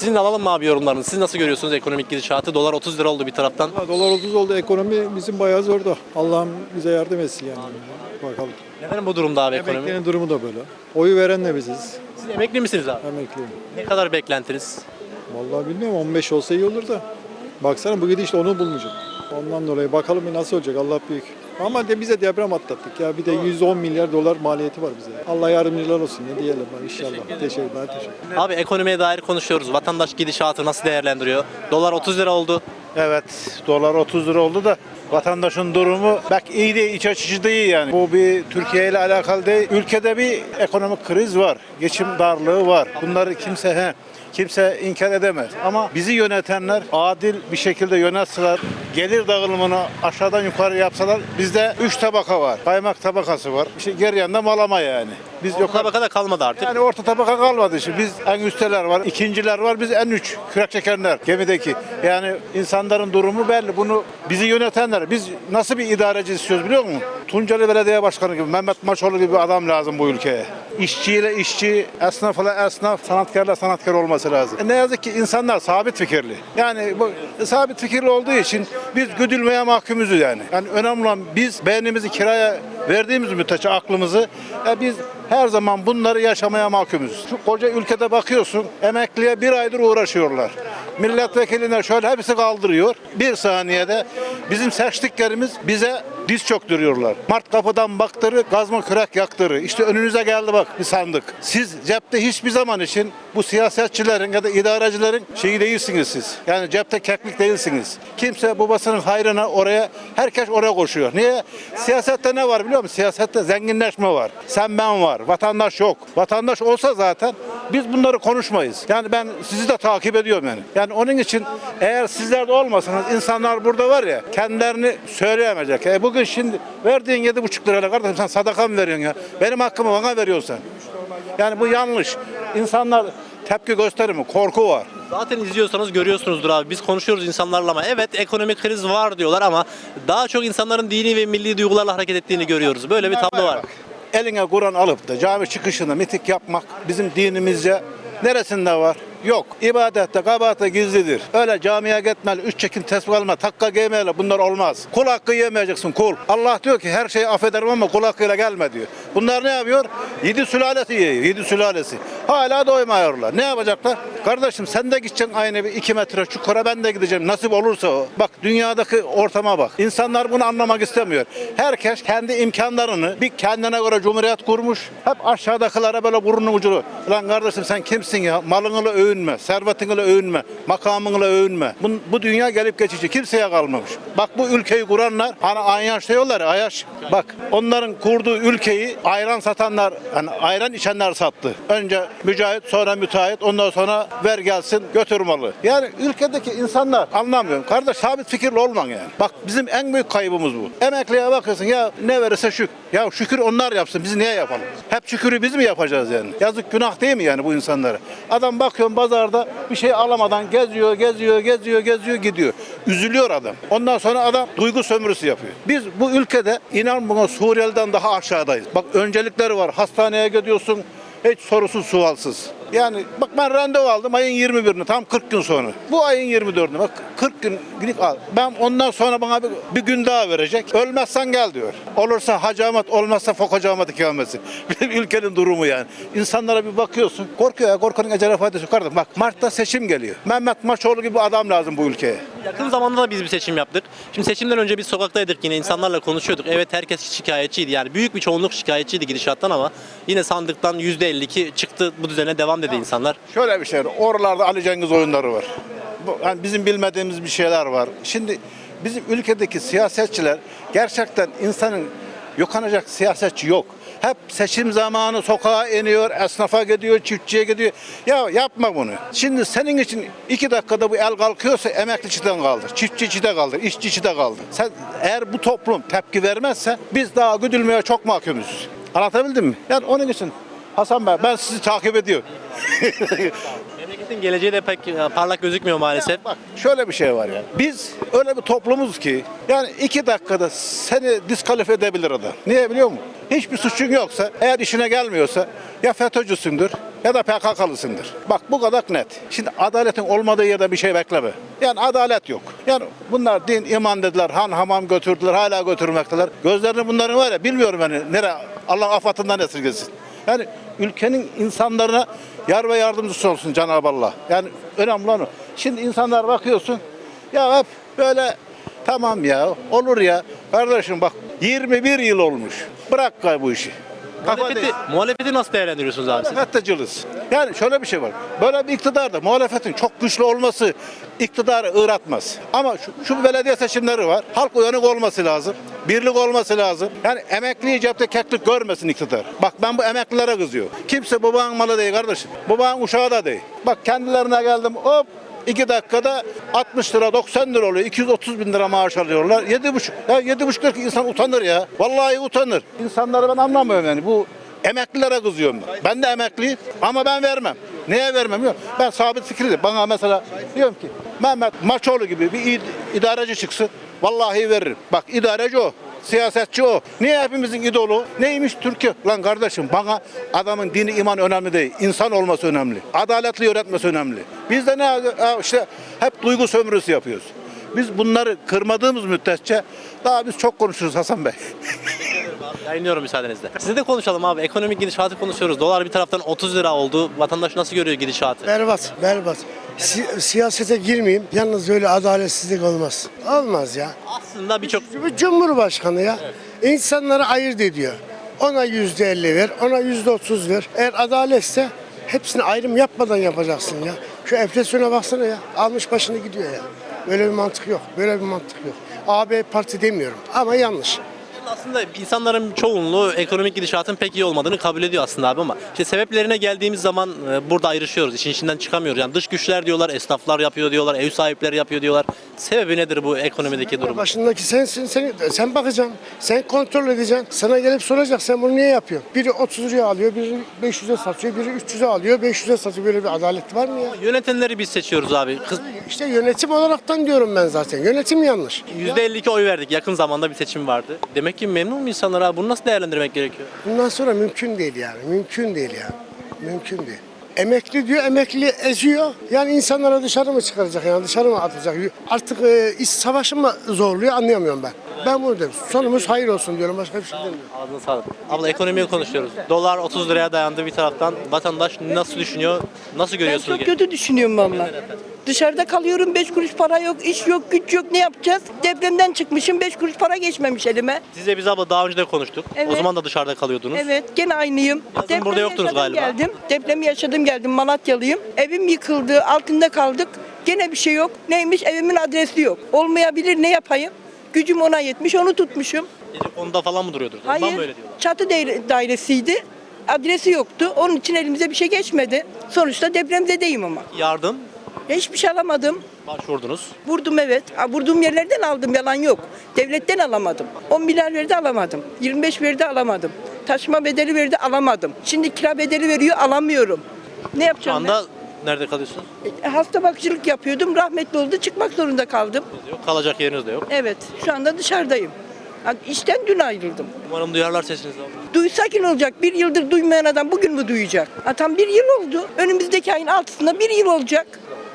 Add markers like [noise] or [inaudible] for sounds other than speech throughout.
Sizin de alalım mı abi yorumlarınızı? Siz nasıl görüyorsunuz ekonomik gidişatı? Dolar 30 lira oldu bir taraftan. Ha, Dolar 30 oldu ekonomi bizim bayağı zorda. Allah'ım bize yardım etsin yani. Bakalım. Neden bu durumda abi ekonomi? Emeklinin durumu da böyle. Oyu veren de biziz. Siz emekli misiniz abi? Emekliyim. Ne kadar beklentiniz? Vallahi bilmiyorum 15 olsa iyi olur da. Baksana bu gidişle onu bulmayacak. Ondan dolayı bakalım bir nasıl olacak Allah büyük. Ama de bize deprem atlattık ya. Bir de 110 milyar dolar maliyeti var bize. Allah yardımcılar olsun ne diyelim ben inşallah. Teşekkür ederim. Teşekkür Abi ekonomiye dair konuşuyoruz. Vatandaş gidişatı nasıl değerlendiriyor? Dolar 30 lira oldu. Evet, dolar 30 lira oldu da vatandaşın durumu bak iyi değil, iç açıcı değil yani. Bu bir Türkiye ile alakalı değil. Ülkede bir ekonomik kriz var, geçim darlığı var. Bunları kimse he, kimse inkar edemez. Ama bizi yönetenler adil bir şekilde yönetseler, gelir dağılımını aşağıdan yukarı yapsalar bizde 3 tabaka var. Kaymak tabakası var. İşte geri yanda malama yani. Biz Yok yukarı tabaka da kalmadı artık. yani orta tabaka kalmadı şimdi. Biz en üsteler var, ikinciler var, biz en üç. Kürek çekenler gemideki. Yani insanların durumu belli. Bunu bizi yönetenler. Biz nasıl bir idareci istiyoruz biliyor musun? Tunceli Belediye Başkanı gibi, Mehmet Maçoğlu gibi bir adam lazım bu ülkeye. İşçiyle işçi, esnafla esnaf, sanatkarla sanatkar olması lazım. E ne yazık ki insanlar sabit fikirli. Yani bu sabit fikirli olduğu için biz güdülmeye mahkumuz yani. Yani önemli olan biz beynimizi kiraya verdiğimiz müddetçe aklımızı e biz her zaman bunları yaşamaya mahkumuz. Şu koca ülkede bakıyorsun emekliye bir aydır uğraşıyorlar. Milletvekiline şöyle hepsi kaldırıyor. Bir saniyede bizim seçtiklerimiz bize diz çöktürüyorlar. Mart kapıdan baktırı, gazma kürek yaktırı. İşte önünüze geldi bak bir sandık. Siz cepte hiçbir zaman için bu siyasetçilerin ya da idarecilerin şeyi değilsiniz siz. Yani cepte keklik değilsiniz. Kimse babasının hayrına oraya, herkes oraya koşuyor. Niye? Siyasette ne var biliyor musun? Siyasette zenginleşme var. Sen ben var. Vatandaş yok. Vatandaş olsa zaten biz bunları konuşmayız. Yani ben sizi de takip ediyorum yani. Yani onun için eğer sizler de olmasanız insanlar burada var ya kendilerini söyleyemeyecek. E bugün şimdi verdiğin yedi buçuk lirayla kardeşim sen sadaka mı veriyorsun ya? Benim hakkımı bana veriyorsun. Yani bu yanlış. İnsanlar tepki gösterir mi? Korku var. Zaten izliyorsanız görüyorsunuzdur abi. Biz konuşuyoruz insanlarla ama evet ekonomik kriz var diyorlar ama daha çok insanların dini ve milli duygularla hareket ettiğini görüyoruz. Böyle bir tablo var. Eline Kur'an alıp da cami çıkışında mitik yapmak bizim dinimizce neresinde var? Yok. İbadette, kabahatte gizlidir. Öyle camiye gitmeli, üç çekin tesbih alma, takka giymeli bunlar olmaz. Kul hakkı yemeyeceksin kul. Allah diyor ki her şeyi affederim ama kul hakkıyla gelme diyor. Bunlar ne yapıyor? Yedi sülalesi yiyor, yedi sülalesi. Hala doymuyorlar. Ne yapacaklar? Kardeşim sen de gideceksin aynı bir iki metre çukura ben de gideceğim. Nasip olursa o. Bak dünyadaki ortama bak. İnsanlar bunu anlamak istemiyor. Herkes kendi imkanlarını bir kendine göre cumhuriyet kurmuş. Hep aşağıdakilere böyle burnun ucunu. Lan kardeşim sen kimsin ya? Malınla övünme, servetinle övünme, makamınla övünme. Bu, bu dünya gelip geçici. Kimseye kalmamış. Bak bu ülkeyi kuranlar hani Ayaş diyorlar ya, Ayaş. Bak onların kurduğu ülkeyi ayran satanlar, hani ayran içenler sattı. Önce mücahit sonra müteahhit ondan sonra ver gelsin götür malı. Yani ülkedeki insanlar anlamıyorum. Kardeş sabit fikirli olman yani. Bak bizim en büyük kaybımız bu. Emekliye bakıyorsun ya ne verirse şükür. Ya şükür onlar yapsın biz niye yapalım? Hep şükürü biz mi yapacağız yani? Yazık günah değil mi yani bu insanlara? Adam bakıyorum pazarda bir şey alamadan geziyor, geziyor, geziyor, geziyor gidiyor. Üzülüyor adam. Ondan sonra adam duygu sömürüsü yapıyor. Biz bu ülkede inan buna Suriyeli'den daha aşağıdayız. Bak öncelikleri var. Hastaneye gidiyorsun hiç sorusuz sualsız. Yani bak ben randevu aldım ayın 21'ine tam 40 gün sonra. Bu ayın 24'ünde bak 40 gün günlük al. Ben ondan sonra bana bir, bir gün daha verecek. Ölmezsen gel diyor. Olursa hacamat olmazsa fokacamat ikametsin. [laughs] Bizim ülkenin durumu yani. İnsanlara bir bakıyorsun. Korkuyor ya korkunun ecele faydası yok. Bak Mart'ta seçim geliyor. Mehmet Maçoğlu gibi adam lazım bu ülkeye. Yakın zamanda da biz bir seçim yaptık. Şimdi seçimden önce biz sokaktaydık yine insanlarla konuşuyorduk. Evet herkes şikayetçiydi. Yani büyük bir çoğunluk şikayetçiydi gidişattan ama yine sandıktan %52 çıktı bu düzene devam dedi insanlar. Şöyle bir şey. Oralarda Ali Cengiz oyunları var. Bu, yani bizim bilmediğimiz bir şeyler var. Şimdi bizim ülkedeki siyasetçiler gerçekten insanın yokanacak siyasetçi yok. Hep seçim zamanı sokağa iniyor, esnafa gidiyor, çiftçiye gidiyor. Ya yapma bunu. Şimdi senin için iki dakikada bu el kalkıyorsa emekliçiden kaldır, çiftçicide kaldır, işçicide kaldır. Sen eğer bu toplum tepki vermezse biz daha güdülmeye çok mahkumuz. Anlatabildim mi? Yani onun için Hasan Bey ben sizi takip ediyorum. [laughs] Memleketin geleceği de pek e, parlak gözükmüyor maalesef. Bak şöyle bir şey var ya. Biz öyle bir toplumuz ki yani iki dakikada seni diskalifiye edebilir adam. Niye biliyor musun? Hiçbir suçun yoksa eğer işine gelmiyorsa ya FETÖ'cüsündür ya da PKK'lısındır. Bak bu kadar net. Şimdi adaletin olmadığı yerde bir şey bekleme. Yani adalet yok. Yani bunlar din, iman dediler, han hamam götürdüler, hala götürmekteler. Gözlerini bunların var ya bilmiyorum yani nere Allah afatından esirgesin. Yani ülkenin insanlarına yar ve yardımcısı olsun Cenab-ı Allah. Yani önemli olan o. Şimdi insanlar bakıyorsun ya hep böyle tamam ya olur ya. Kardeşim bak 21 yıl olmuş. Bırak gay bu işi. Muhalefeti, muhalefeti nasıl değerlendiriyorsunuz abi siz? Muhalefette cılız. Yani şöyle bir şey var. Böyle bir iktidarda muhalefetin çok güçlü olması iktidarı ıratmaz. Ama şu, şu belediye seçimleri var. Halk uyanık olması lazım. Birlik olması lazım. Yani emekliyi cepte keklik görmesin iktidar. Bak ben bu emeklilere kızıyorum. Kimse babanın malı değil kardeşim. Babanın uşağı da değil. Bak kendilerine geldim hop 2 dakikada 60 lira 90 lira oluyor. 230 bin lira maaş alıyorlar. 7,5. Ya 7,5 lira ki insan utanır ya. Vallahi utanır. İnsanları ben anlamıyorum yani. Bu emeklilere kızıyorum ben. Ben de emekliyim ama ben vermem. Neye vermem yok. Ben sabit fikirli. Bana mesela diyorum ki Mehmet Maçoğlu gibi bir id- idareci çıksın. Vallahi veririm. Bak idareci o. Siyasetçi o. Niye hepimizin idolu? Neymiş Türkiye? Lan kardeşim bana adamın dini iman önemli değil. İnsan olması önemli. Adaletli yönetmesi önemli. Biz de ne işte hep duygu sömürüsü yapıyoruz. Biz bunları kırmadığımız müddetçe daha biz çok konuşuruz Hasan Bey. Yayınlıyorum müsaadenizle. Size de konuşalım abi. Ekonomik gidişatı konuşuyoruz. Dolar bir taraftan 30 lira oldu. Vatandaş nasıl görüyor gidişatı? Berbat, berbat. Si- siyasete girmeyeyim. Yalnız öyle adaletsizlik olmaz. Olmaz ya. Aslında birçok Bu Cumhurbaşkanı ya. insanları ayırt ediyor. Ona yüzde elli ver, ona yüzde otuz ver. Eğer adaletse hepsini ayrım yapmadan yapacaksın ya. Şu enflasyona baksana ya. Almış başını gidiyor ya. Böyle bir mantık yok. Böyle bir mantık yok. AB parti demiyorum ama yanlış. Aslında insanların çoğunluğu ekonomik gidişatın pek iyi olmadığını kabul ediyor aslında abi ama işte sebeplerine geldiğimiz zaman e, burada ayrışıyoruz. İşin içinden çıkamıyoruz. Yani dış güçler diyorlar, esnaflar yapıyor diyorlar, ev sahipleri yapıyor diyorlar. Sebebi nedir bu ekonomideki durum? Başındaki sensin, sen, sen bakacaksın, sen kontrol edeceksin. Sana gelip soracak, sen bunu niye yapıyorsun? Biri 30 liraya alıyor, biri 500'e satıyor, biri 300'e alıyor, 500'e satıyor. Böyle bir adalet var mı ya? Yönetenleri biz seçiyoruz abi. Kız, İşte yönetim olaraktan diyorum ben zaten. Yönetim yanlış. %52 oy verdik. Yakın zamanda bir seçim vardı. Demek ki memnun mu insanlar abi? Bunu nasıl değerlendirmek gerekiyor? Bundan sonra mümkün değil yani. Mümkün değil yani. Mümkün değil. Emekli diyor, emekli eziyor. Yani insanlara dışarı mı çıkaracak yani dışarı mı atacak? Artık e, iş savaşı mı zorluyor anlayamıyorum ben. Ben bunu diyorum. Sonumuz hayır olsun diyorum. Başka bir şey demiyorum. Ağzına sağlık. Abla ekonomiyi konuşuyoruz. Dolar 30 liraya dayandı bir taraftan. Vatandaş nasıl düşünüyor? Nasıl Ben görüyorsunuz? çok kötü düşünüyorum valla. Dışarıda kalıyorum 5 kuruş para yok, iş yok, güç yok ne yapacağız? Depremden çıkmışım 5 kuruş para geçmemiş elime. Sizle biz abla daha önce de konuştuk. O Evet. zaman da dışarıda kalıyordunuz. Evet gene aynıyım. Yazın burada yoktunuz yaşadım galiba. Geldim. Depremi yaşadım geldim Malatyalıyım. Evim yıkıldı altında kaldık. Gene bir şey yok. Neymiş evimin adresi yok. Olmayabilir ne yapayım? Gücüm ona yetmiş onu tutmuşum. Gece konuda falan mı duruyordur? Ondan Hayır mı öyle diyorlar? çatı daire- dairesiydi. Adresi yoktu. Onun için elimize bir şey geçmedi. Sonuçta depremzedeyim ama. Yardım Hiçbir şey alamadım. başvurdunuz. Vurdum evet. Ha, vurduğum yerlerden aldım yalan yok. Devletten alamadım. 10 milyar verdi alamadım. 25 verdi alamadım. Taşıma bedeli verdi alamadım. Şimdi kira bedeli veriyor alamıyorum. Ne Şu yapacağım anda nerede kalıyorsunuz? ben? E, Hasta bakıcılık yapıyordum. Rahmetli oldu. Çıkmak zorunda kaldım. Yok. Kalacak yeriniz de yok. Evet. Şu anda dışarıdayım. Ha, İşten dün ayrıldım. Umarım duyarlar sesinizi abla. Duysa ki ne olacak? Bir yıldır duymayan adam bugün mü duyacak? Ha, tam bir yıl oldu. Önümüzdeki ayın altısında bir yıl olacak.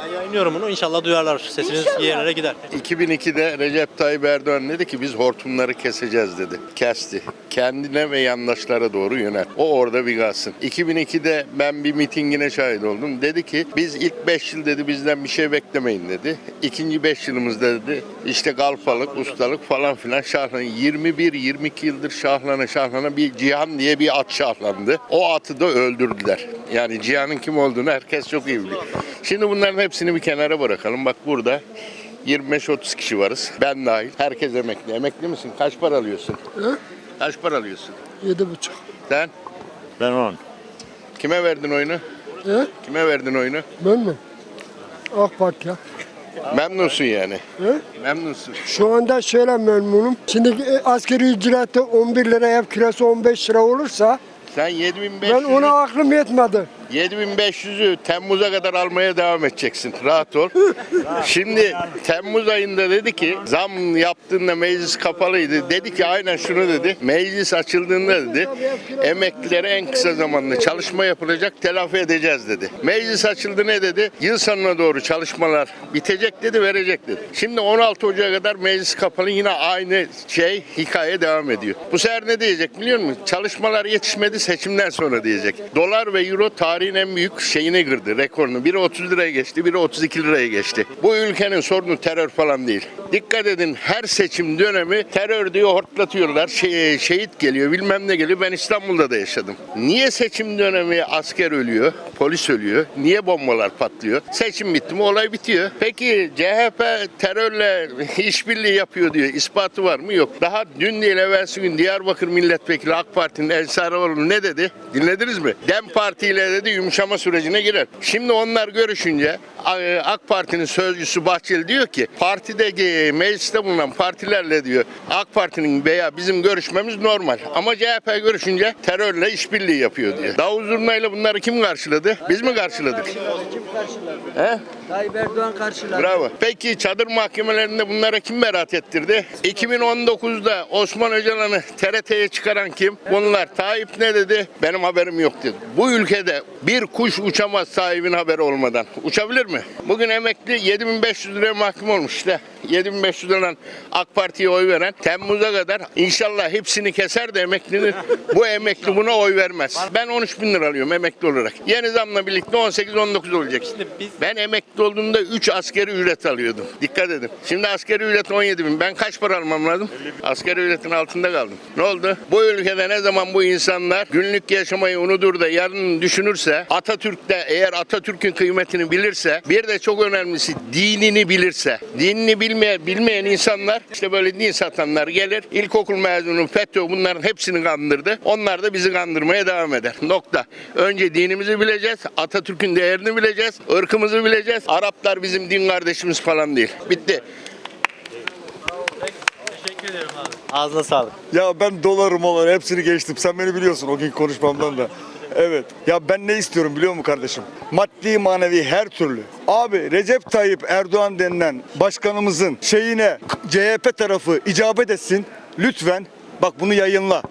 Ben yayınlıyorum bunu. İnşallah duyarlar. Sesiniz İnşallah. yerlere gider. 2002'de Recep Tayyip Erdoğan dedi ki biz hortumları keseceğiz dedi. Kesti. Kendine ve yandaşlara doğru yönel. O orada bir kalsın. 2002'de ben bir mitingine şahit oldum. Dedi ki biz ilk 5 yıl dedi bizden bir şey beklemeyin dedi. İkinci 5 yılımızda dedi işte galpalık, ustalık falan filan şahlan. 21-22 yıldır şahlana şahlana bir Cihan diye bir at şahlandı. O atı da öldürdüler. Yani Cihan'ın kim olduğunu herkes çok iyi biliyor. Şimdi bunların hepsini bir kenara bırakalım. Bak burada 25-30 kişi varız. Ben dahil. Herkes emekli. Emekli misin? Kaç para alıyorsun? Kaç para alıyorsun? Yedi buçuk. Sen? Ben on. Kime verdin oyunu? He? Kime verdin oyunu? Ben mi? AK Parti ya. Memnunsun yani. He? Memnunsun. Şu anda şöyle memnunum. Şimdi e, asgari ücreti 11 lira ev kirası 15 lira olursa Sen 7500 ben ona aklım yetmedi. 7500'ü Temmuz'a kadar almaya devam edeceksin. Rahat ol. Şimdi Temmuz ayında dedi ki zam yaptığında meclis kapalıydı. Dedi ki aynen şunu dedi. Meclis açıldığında dedi emeklilere en kısa zamanda çalışma yapılacak telafi edeceğiz dedi. Meclis açıldı ne dedi? Yıl sonuna doğru çalışmalar bitecek dedi verecek dedi. Şimdi 16 Ocak'a kadar meclis kapalı yine aynı şey hikaye devam ediyor. Bu sefer ne diyecek biliyor musun? Çalışmalar yetişmedi seçimden sonra diyecek. Dolar ve euro tarihin en büyük şeyini kırdı, rekorunu. Biri 30 liraya geçti, biri 32 liraya geçti. Bu ülkenin sorunu terör falan değil. Dikkat edin her seçim dönemi terör diye hortlatıyorlar. Şey, şehit geliyor, bilmem ne geliyor. Ben İstanbul'da da yaşadım. Niye seçim dönemi asker ölüyor, polis ölüyor? Niye bombalar patlıyor? Seçim bitti mi olay bitiyor. Peki CHP terörle [laughs] işbirliği yapıyor diyor. İspatı var mı? Yok. Daha dün değil evvelsi gün Diyarbakır Milletvekili AK Parti'nin El Sararoğlu ne dedi? Dinlediniz mi? Dem Parti ile dedi yumuşama sürecine girer. Şimdi onlar görüşünce AK Parti'nin sözcüsü Bahçeli diyor ki partideki mecliste bulunan partilerle diyor AK Parti'nin veya bizim görüşmemiz normal. Ama CHP görüşünce terörle işbirliği yapıyor diyor. Davul zurnayla bunları kim karşıladı? Biz mi karşıladık? He? Tayyip Erdoğan karşıladı. Bravo. Peki çadır mahkemelerinde bunlara kim beraat ettirdi? 2019'da Osman Öcalan'ı TRT'ye çıkaran kim? Bunlar. Tayyip ne dedi? Benim haberim yok dedi. Bu ülkede bir kuş uçamaz sahibinin haberi olmadan. Uçabilir mi? Bugün emekli 7500 liraya mahkum olmuş işte. 7500 liradan AK Parti'ye oy veren Temmuz'a kadar inşallah hepsini keser de emeklinin bu emekli buna oy vermez. Ben 13 bin lira alıyorum emekli olarak. Yeni zamla birlikte 18-19 olacak. Ben emekli olduğumda 3 askeri ücret alıyordum. Dikkat edin. Şimdi askeri ücret 17 bin. Ben kaç para almam lazım? Askeri ücretin altında kaldım. Ne oldu? Bu ülkede ne zaman bu insanlar günlük yaşamayı unutur da yarın düşünürse Atatürk'te eğer Atatürk'ün kıymetini bilirse bir de çok önemlisi dinini bilirse dinini bilmeye, bilmeyen insanlar işte böyle din satanlar gelir ilkokul mezunu FETÖ bunların hepsini kandırdı. Onlar da bizi kandırmaya devam eder. Nokta. Önce dinimizi bileceğiz. Atatürk'ün değerini bileceğiz. ırkımızı bileceğiz. Araplar bizim din kardeşimiz falan değil. Bitti. ağzına sağlık. Ya ben doları moları hepsini geçtim. Sen beni biliyorsun o gün konuşmamdan da. Evet. Ya ben ne istiyorum biliyor musun kardeşim? Maddi manevi her türlü. Abi Recep Tayyip Erdoğan denilen başkanımızın şeyine CHP tarafı icabet etsin. Lütfen bak bunu yayınla.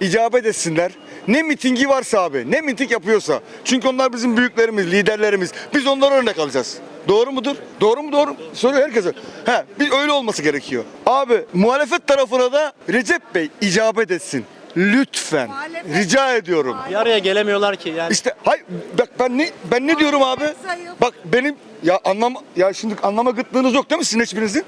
İcabet etsinler. Ne mitingi varsa abi, ne miting yapıyorsa. Çünkü onlar bizim büyüklerimiz, liderlerimiz. Biz onlara örnek alacağız. Doğru mudur? Doğru mu doğru? Soruyor herkese. He, bir öyle olması gerekiyor. Abi muhalefet tarafına da Recep Bey icabet etsin. Lütfen. Rica ediyorum. Bir araya gelemiyorlar ki yani. İşte hay bak ben ne ben ne diyorum abi? Bak benim ya anlam ya şimdi anlama gıtlığınız yok değil mi sizin hiçbirinizin?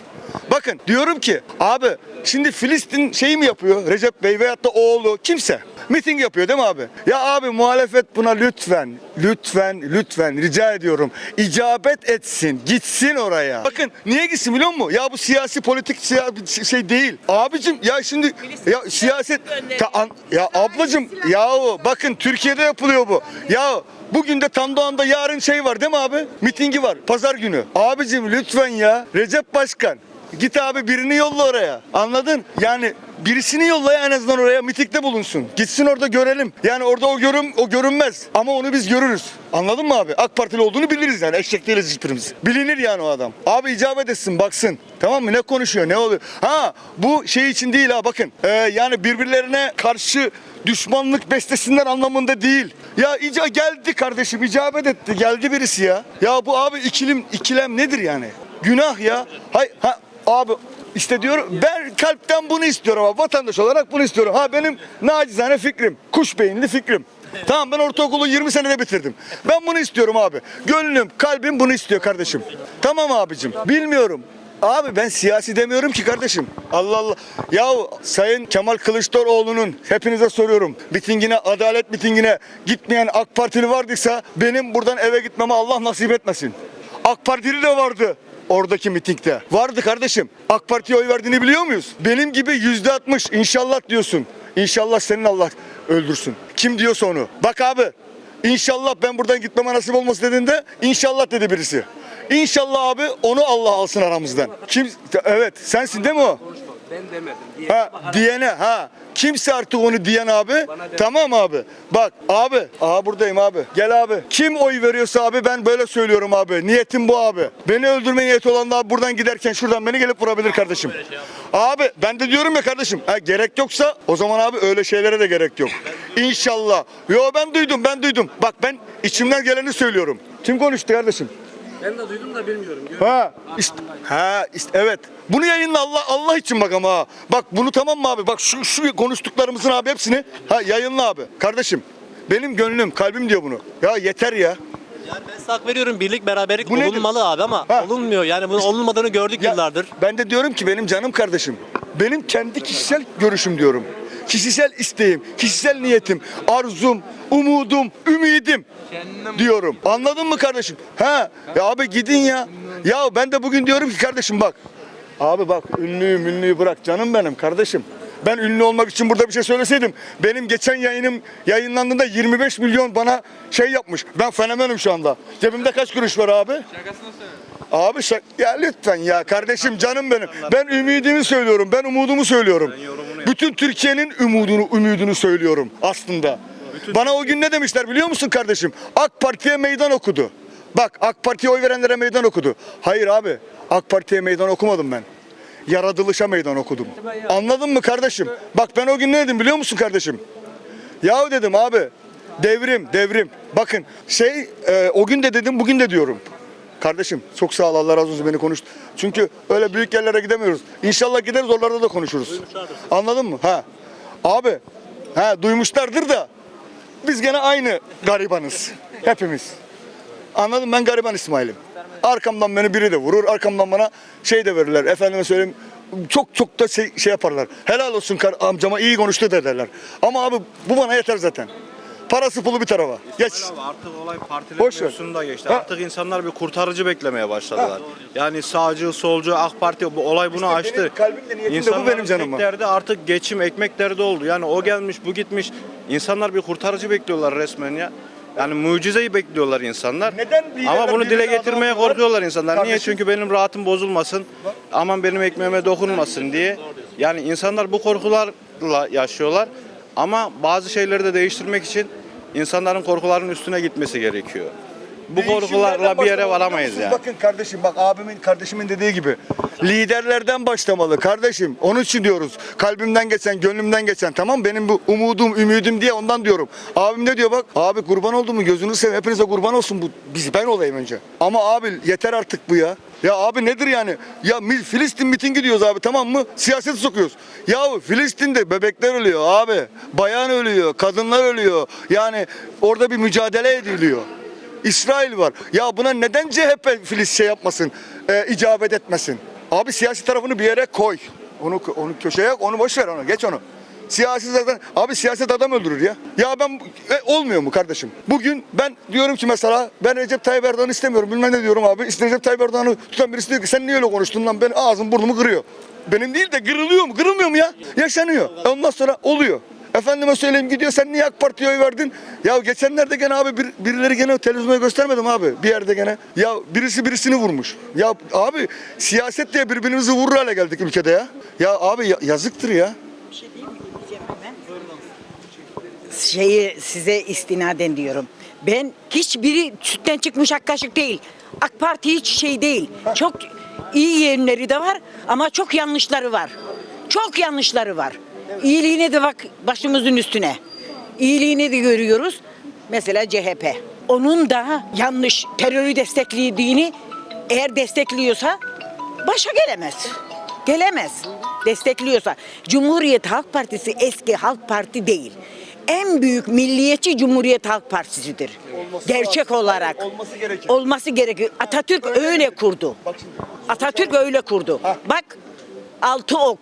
Bakın diyorum ki abi şimdi Filistin şeyi mi yapıyor Recep Bey veyahut da oğlu kimse miting yapıyor değil mi abi? Ya abi muhalefet buna lütfen lütfen lütfen rica ediyorum icabet etsin gitsin oraya. Bakın niye gitsin biliyor musun? Ya bu siyasi politik siya- şey değil. Abicim ya şimdi ya siyaset Ta- an- ya ablacım yahu bakın Türkiye'de yapılıyor bu. Ya Bugün de Tandoğan'da yarın şey var değil mi abi? Mitingi var. Pazar günü. Abicim lütfen ya. Recep Başkan. Git abi birini yolla oraya. Anladın? Yani birisini yolla en azından oraya mitikte bulunsun. Gitsin orada görelim. Yani orada o görüm o görünmez. Ama onu biz görürüz. Anladın mı abi? AK Partili olduğunu biliriz yani. Eşek değiliz hiçbirimiz. Bilinir yani o adam. Abi icabet etsin baksın. Tamam mı? Ne konuşuyor? Ne oluyor? Ha bu şey için değil ha bakın. Ee, yani birbirlerine karşı düşmanlık beslesinler anlamında değil. Ya ica geldi kardeşim icabet etti. Geldi birisi ya. Ya bu abi ikilim ikilem nedir yani? Günah ya. Hay ha abi işte diyorum ben kalpten bunu istiyorum ama vatandaş olarak bunu istiyorum. Ha benim nacizane fikrim. Kuş beyinli fikrim. Tamam ben ortaokulu 20 senede bitirdim. Ben bunu istiyorum abi. Gönlüm, kalbim bunu istiyor kardeşim. Tamam abicim. Bilmiyorum. Abi ben siyasi demiyorum ki kardeşim. Allah Allah. Yahu Sayın Kemal Kılıçdaroğlu'nun hepinize soruyorum. Mitingine, adalet mitingine gitmeyen AK Partili vardıysa benim buradan eve gitmeme Allah nasip etmesin. AK Partili de vardı oradaki mitingde. Vardı kardeşim. AK Parti'ye oy verdiğini biliyor muyuz? Benim gibi yüzde altmış inşallah diyorsun. İnşallah senin Allah öldürsün. Kim diyorsa onu. Bak abi İnşallah ben buradan gitmeme nasip olması dediğinde inşallah dedi birisi. İnşallah abi onu Allah alsın aramızdan. Kim? Evet sensin değil mi o? Ben demedim. Diye. Ha diyene ha. Kimse artık onu diyen abi. Tamam abi. Bak abi. Aha buradayım abi. Gel abi. Kim oy veriyorsa abi ben böyle söylüyorum abi. Niyetim bu abi. Beni öldürme niyeti olan da abi buradan giderken şuradan beni gelip vurabilir kardeşim. Abi ben de diyorum ya kardeşim. Ha, gerek yoksa o zaman abi öyle şeylere de gerek yok. İnşallah. Yo ben duydum ben duydum. Bak ben içimden geleni söylüyorum. Kim konuştu kardeşim? Ben de duydum da bilmiyorum. Ha işte ha işte evet. Bunu yayınla Allah Allah için bak ama ha. Bak bunu tamam mı abi? Bak şu şu konuştuklarımızın abi hepsini ha yayınla abi. Kardeşim benim gönlüm, kalbim diyor bunu. Ya yeter ya. Yani ben hak veriyorum birlik beraberlik Bu nedir? olunmalı abi ama Ha. olunmuyor. Yani bunun olunmadığını gördük Ya, yıllardır. Ben de diyorum ki benim canım kardeşim. Benim kendi kişisel görüşüm diyorum. Kişisel isteğim, kişisel niyetim, arzum, umudum, ümidim diyorum. Anladın mı kardeşim? Ha? Ya abi gidin ya. Ya ben de bugün diyorum ki kardeşim bak. Abi bak ünlüyü ünlüyü bırak canım benim kardeşim. Ben ünlü olmak için burada bir şey söyleseydim. Benim geçen yayınım yayınlandığında 25 milyon bana şey yapmış. Ben fenomenim şu anda. Cebimde kaç kuruş var abi? Abi şak ya lütfen ya kardeşim canım benim. Ben ümidimi söylüyorum. Ben umudumu söylüyorum. Bütün Türkiye'nin umudunu ümidini söylüyorum aslında. Bana o gün ne demişler biliyor musun kardeşim? AK Parti'ye meydan okudu. Bak AK Parti'ye oy verenlere meydan okudu. Hayır abi. AK Parti'ye meydan okumadım ben. Yaratılışa meydan okudum. Anladın mı kardeşim? Bak ben o gün ne dedim biliyor musun kardeşim? Yahu dedim abi devrim devrim. Bakın şey e, o gün de dedim bugün de diyorum. Kardeşim çok sağ ol Allah razı olsun beni konuştu. Çünkü öyle büyük yerlere gidemiyoruz. İnşallah gideriz oralarda da konuşuruz. Anladın mı? Ha. Abi ha duymuşlardır da biz gene aynı garibanız. Hepimiz. Anladım ben gariban İsmail'im. Arkamdan beni biri de vurur. Arkamdan bana şey de verirler. Efendime söyleyeyim çok çok da şey, şey yaparlar. Helal olsun amcama iyi konuştu derler. Ama abi bu bana yeter zaten. Parası pulu bir tarafa. Geç. Abi artık olay partiler Boş ver. mevzusunda geçti. Ha. Artık insanlar bir kurtarıcı beklemeye başladılar. Yani sağcı, solcu, AK Parti bu olay bunu İşte açtı. kalbimle niyetim de bu benim canım tek var. derdi artık geçim, ekmek derdi oldu. Yani o gelmiş, bu gitmiş. İnsanlar bir kurtarıcı bekliyorlar resmen ya. Yani mucizeyi bekliyorlar insanlar. Neden liderler Ama bunu dile getirmeye adam korkuyorlar insanlar. Niye? Kardeşim. Çünkü benim rahatım bozulmasın. Aman benim ekmeğime dokunmasın diye. Yani insanlar bu korkularla yaşıyorlar. Ama bazı şeyleri de değiştirmek için insanların korkuların üstüne gitmesi gerekiyor. Bu korkularla bir yere varamayız yani. Bakın kardeşim bak abimin kardeşimin dediği gibi liderlerden başlamalı kardeşim. Onun için diyoruz. Kalbimden geçen, gönlümden geçen tamam benim bu umudum, ümidim diye ondan diyorum. Abim ne diyor bak? Abi kurban oldu mu? Gözünü seveyim. Hepinize kurban olsun bu. Biz ben olayım önce. Ama abi yeter artık bu ya. Ya abi nedir yani? Ya Filistin mitingi diyoruz abi tamam mı? Siyaseti sokuyoruz. Ya Filistin'de bebekler ölüyor abi. Bayan ölüyor, kadınlar ölüyor. Yani orada bir mücadele ediliyor. İsrail var. Ya buna neden CHP Filiz şey yapmasın, e, icabet etmesin? Abi siyasi tarafını bir yere koy. Onu onu köşeye onu boş ver onu, geç onu. Siyasi zaten abi siyaset adam öldürür ya. Ya ben e, olmuyor mu kardeşim? Bugün ben diyorum ki mesela ben Recep Tayyip Erdoğan'ı istemiyorum. Bilmem ne diyorum abi. İşte Recep Tayyip Erdoğan'ı tutan birisi diyor ki sen niye öyle konuştun lan? Ben ağzım burnumu kırıyor. Benim değil de kırılıyor mu? Kırılmıyor mu ya? Yaşanıyor. E Ondan sonra oluyor. Efendime söyleyeyim gidiyor sen niye AK Parti'ye oy verdin? Ya geçenlerde gene abi bir, birileri gene televizyona göstermedim abi bir yerde gene. Ya birisi birisini vurmuş. Ya abi siyaset diye birbirimizi vurur hale geldik ülkede ya. Ya abi ya- yazıktır ya. Şeyi size istinaden diyorum. Ben hiçbiri sütten çıkmış ak kaşık değil. AK Parti hiç şey değil. Çok iyi yönleri de var ama çok yanlışları var. Çok yanlışları var. İyiliğine de bak başımızın üstüne. İyiliğini de görüyoruz. Mesela CHP. Onun da yanlış terörü desteklediğini eğer destekliyorsa başa gelemez. Gelemez. Destekliyorsa. Cumhuriyet Halk Partisi eski Halk Parti değil. En büyük milliyetçi Cumhuriyet Halk Partisi'dir. Gerçek olarak. olması gerekir. Olması gerekiyor. Atatürk öyle kurdu. Atatürk öyle kurdu. Bak altı ok.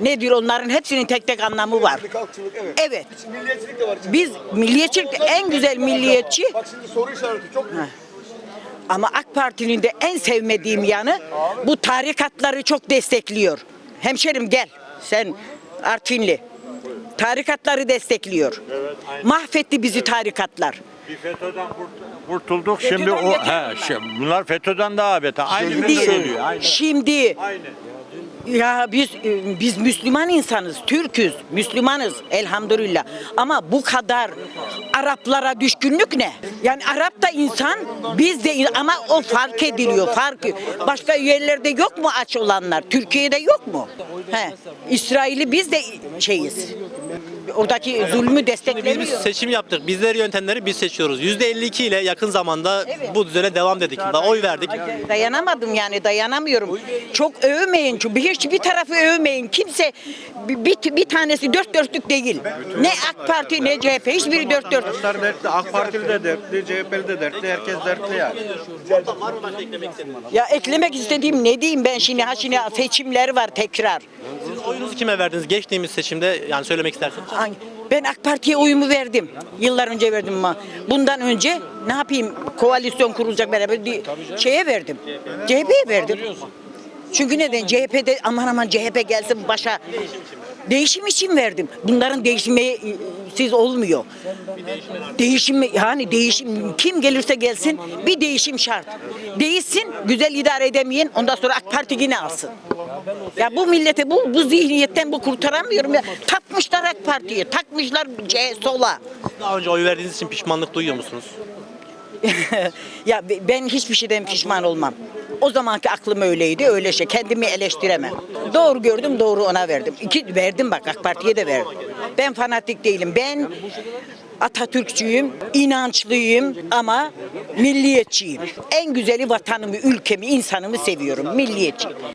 Ne diyor onların hepsinin tek tek anlamı var. Halkçılık, evet. Evet. Milliyetçilik de var. içinde. Biz milliyetçilik en güzel milliyetçi Bak şimdi soru işareti çok büyük. ama AK Parti'nin de en sevmediğim yanı bu tarikatları çok destekliyor. Hemşerim gel. Sen Artvinli. Tarikatları destekliyor. Mahvetti bizi tarikatlar. Bir FETÖ'den kurt- kurtulduk. Şimdi FETÖ'den o yeter he, şimdi bunlar FETÖ'den daha beter. Aynı Şimdi, söylüyor. Aynı. şimdi Aynı. Ya biz e, biz Müslüman insanız, Türküz, Müslümanız elhamdülillah. Ama bu kadar Araplara düşkünlük ne? Yani Arap da insan, biz de ama o fark ediliyor, fark. Başka yerlerde yok mu aç olanlar? Türkiye'de yok mu? He. İsrail'i biz de şeyiz. Oradaki zulmü Biz bir desteklemiyor. seçim yaptık. Bizleri yöntemleri biz seçiyoruz. %52 ile yakın zamanda Evet. bu düzene devam dedik. Daha oy verdik. Dayanamadım yani dayanamıyorum. Çok övmeyin çünkü hiçbir tarafı övmeyin. Kimse bir, bir, bir tanesi dört dörtlük değil. Ne AK Parti ne CHP hiçbiri dört dört. Dertli, AK Partili de dertli, CHP'li de dertli, herkes dertli yani. Ya eklemek istediğim ne diyeyim ben şimdi ha şimdi seçimler var tekrar. Oyunuzu kime verdiniz? Geçtiğimiz seçimde yani söylemek isterseniz. Ay, Ben AK Parti'ye oyumu verdim. Yıllar önce verdim ama bundan önce ne yapayım koalisyon kurulacak beraber di- şeye verdim. CHP'ye verdim. Çünkü neden? CHP'de aman aman CHP gelsin başa. Değişim için verdim. Bunların değişimi e, siz olmuyor. Değişim yani değişim kim gelirse gelsin bir değişim şart. Değişsin güzel idare edemeyen ondan sonra AK Parti yine alsın. Ya bu millete bu bu zihniyetten bu kurtaramıyorum ya. Takmışlar AK Parti'ye, takmışlar C sola. Daha önce oy verdiğiniz için pişmanlık duyuyor musunuz? [laughs] ya be- ben hiçbir şeyden pişman olmam. O zamanki aklım öyleydi, öyle şey. Kendimi eleştiremem. Doğru gördüm, doğru ona verdim. İki verdim bak AK Parti'ye de verdim. Ben fanatik değilim. Ben Atatürkçüyüm, inançlıyım ama milliyetçiyim. En güzeli vatanımı, ülkemi, insanımı seviyorum. Milliyetçiyim.